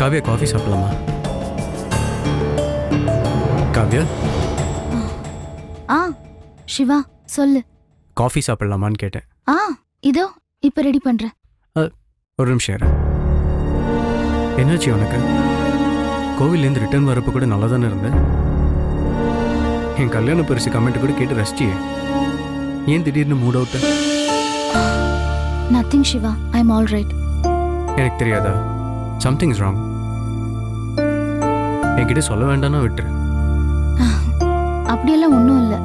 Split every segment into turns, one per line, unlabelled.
Kavya coffee சாப்பிடலாமா? காவ்யா?
ஆ சிவா சொல்லு.
Coffee சாப்பிடலாமான்னு கேட்டேன்.
ஆ இதோ இப்ப ரெடி பண்றேன்.
ஒரு நிமிஷம் இரு. என்னாச்சு உனக்கு? கோவில்லேருந்து ரிட்டர்ன் வரப்போ கூட நல்லா தானே இருந்த? என் கல்யாண பரிசு கமெண்ட் கூட கேட்டு ரசிச்சியே. ஏன் திடீர்னு mood out
nothing Siva. I am all right
எனக்கு தெரியாதா? சம்திங் இஸ் ராங் என்கிட்ட சொல்ல வேண்டாம்னா விட்டுரு.
அப்படியெல்லாம் ஒன்றும் இல்லை.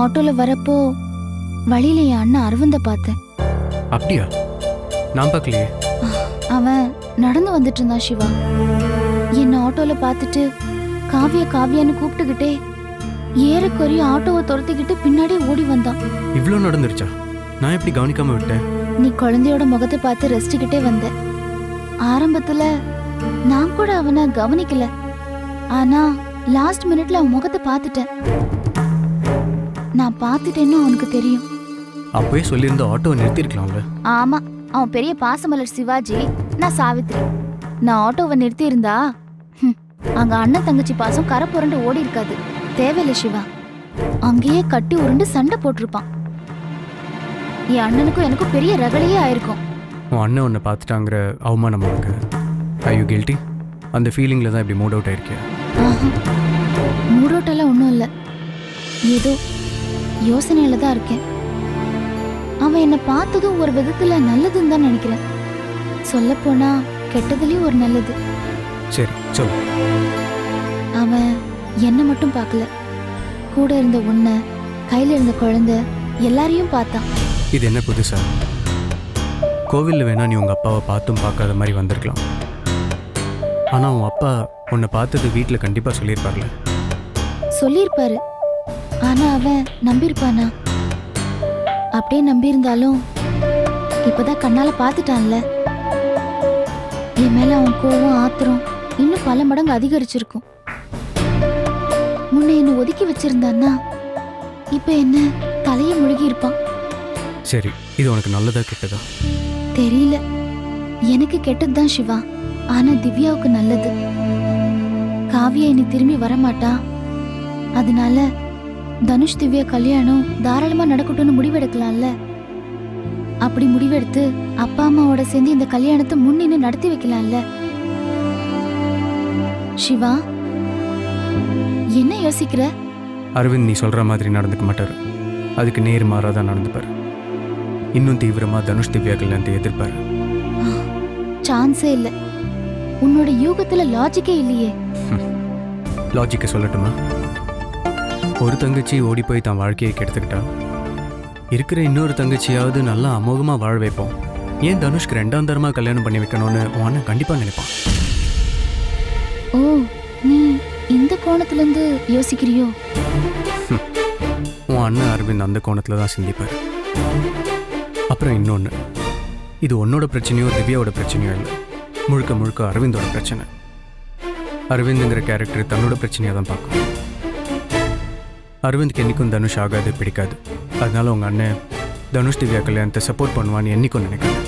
ஆட்டோல வரப்போ வழியில என் அண்ணன் அரவிந்த பார்த்தேன்.
அப்படியா? நான் பார்க்கலையே.
அவன் நடந்து வந்துட்டு இருந்தான் சிவா. என்ன ஆட்டோல பார்த்துட்டு காவியா காவியான்னு கூப்பிட்டுக்கிட்டே ஏறக்குறைய ஆட்டோவை துரத்திக்கிட்டு பின்னாடி ஓடி வந்தான்.
இவ்வளோ நடந்துருச்சா? நான் எப்படி கவனிக்காம விட்டேன்?
நீ குழந்தையோட முகத்தை பார்த்து ரசிச்சுக்கிட்டே வந்த. ஆரம்பத்துல நான் கூட அவனை கவனிக்கல. ஆனா லாஸ்ட் மினிட்ல அவன் முகத்தை பார்த்துட்டேன். நான் பார்த்துட்டேன்னு அவனுக்கு தெரியும்.
அப்போயே சொல்லியிருந்த ஆட்டோவை நிறுத்திருக்கலாம்ல.
ஆமா அவன் பெரிய பாசமலர் சிவாஜி நான் சாவித்ரி. நான் ஆட்டோவை நிறுத்தி இருந்தா அங்க அண்ணன் தங்கச்சி பாசம் கரை புரண்டு ஓடி இருக்காது. தேவையில்லை சிவா. அங்கேயே கட்டி உருண்டு சண்டை போட்டிருப்பான். என் அண்ணனுக்கும் எனக்கும் பெரிய ரகளையே ஆயிருக்கும்.
உன் அண்ணன் உன்னை பார்த்துட்டாங்கிற அவமானம் உனக்கு ஐ யூ கில்ட்டி அந்த ஃபீலிங்கில் தான் இப்படி மூட் அவுட் ஆயிருக்கேன்
மூடோட்டெல்லாம் ஒன்றும் இல்லை. ஏதோ யோசனையில தான் இருக்கேன். அவன் என்னை பார்த்ததும் ஒரு விதத்துல நல்லதுன்னு தான் நினைக்கிறேன். சொல்லப்போனா கெட்டதுலயும் ஒரு நல்லது.
சரி சொல்லு.
அவன் என்னை மட்டும் பார்க்கல. கூட இருந்த உன்னை கையில இருந்த குழந்தை எல்லாரையும் பார்த்தான்.
இது என்ன புதுசா? கோவிலில் வேணா நீ உங்கள் அப்பாவை பார்த்தும் பார்க்காத மாதிரி வந்திருக்கலாம். ஆனால் உன் அப்பா உன்னை பார்த்தது வீட்டில் கண்டிப்பாக சொல்லியிருப்பார்ல.
சொல்லியிருப்பாரு. ஆனா அவன் நம்பியிருப்பானா? அப்படியே நம்பியிருந்தாலும் இப்பதான் கண்ணால பார்த்துட்டான்ல. என் மேல அவன் கோவம் ஆத்திரம் இன்னும் பல மடங்கு அதிகரிச்சிருக்கும். முன்ன என்ன ஒதுக்கி வச்சிருந்தான்னா இப்ப என்ன தலைய முழுகி இருப்பான்
சரி இது உனக்கு நல்லதா கெட்டதா?
தெரியல. எனக்கு கெட்டதுதான் சிவா. ஆனா திவ்யாவுக்கு நல்லது. காவியா இனி திரும்பி வரமாட்டா? அதனால தனுஷ் திவ்யா கல்யாணம் தாராளமா நடக்கட்டும்னு முடிவெடுக்கலாம்ல? அப்படி முடிவெடுத்து அப்பா அம்மாவோட சேர்ந்து இந்த கல்யாணத்தை முன்னின்னு நடத்தி வைக்கலாம்ல? சிவா என்ன யோசிக்கிற?
அரவிந்த் நீ சொல்கிற மாதிரி நடந்துக்க மாட்டார். அதுக்கு நேர் மாறாதான் நடந்துப்பார். இன்னும் தீவிரமாக தனுஷ் திவ்யா கல்யாணத்தை எதிர்ப்பார்.
சான்ஸே இல்ல. உன்னோட யூகத்துல லாஜிக்கே இல்லையே.
லாஜிக்கை சொல்லட்டுமா? ஒரு தங்கச்சி ஓடி போய் தான் வாழ்க்கையை கெடுத்துக்கிட்டா? இருக்கிற இன்னொரு தங்கச்சியாவது நல்லா அமோகமாக வாழ வைப்போம். ஏன் தனுஷ்க்கு ரெண்டாம் தரமாக கல்யாணம் பண்ணி வைக்கணும்னு உன் கண்டிப்பாக நினைப்பான்.
ஓ நீ இந்த கோணத்துல இருந்து யோசிக்கிறியோ?
உன் அண்ணன் அரவிந்த் அந்த கோணத்தில் தான் சிந்திப்பார். அப்புறம் இன்னொன்று இது உன்னோட பிரச்சனையோ திவ்யாவோட பிரச்சனையோ இல்லை. முழுக்க முழுக்க அரவிந்தோட பிரச்சனை. அரவிந்துங்கிற கேரக்டர் தன்னோட பிரச்சனையாக தான் பார்க்கும். அரவிந்த்க்கு என்னைக்கும் தனுஷ் ஆகாது பிடிக்காது. அதனால உங்கள் அண்ணன் தனுஷ் திவ்யா கல்யாணத்தை சப்போர்ட் பண்ணுவான்னு என்னைக்கும் நினைக்கிறேன்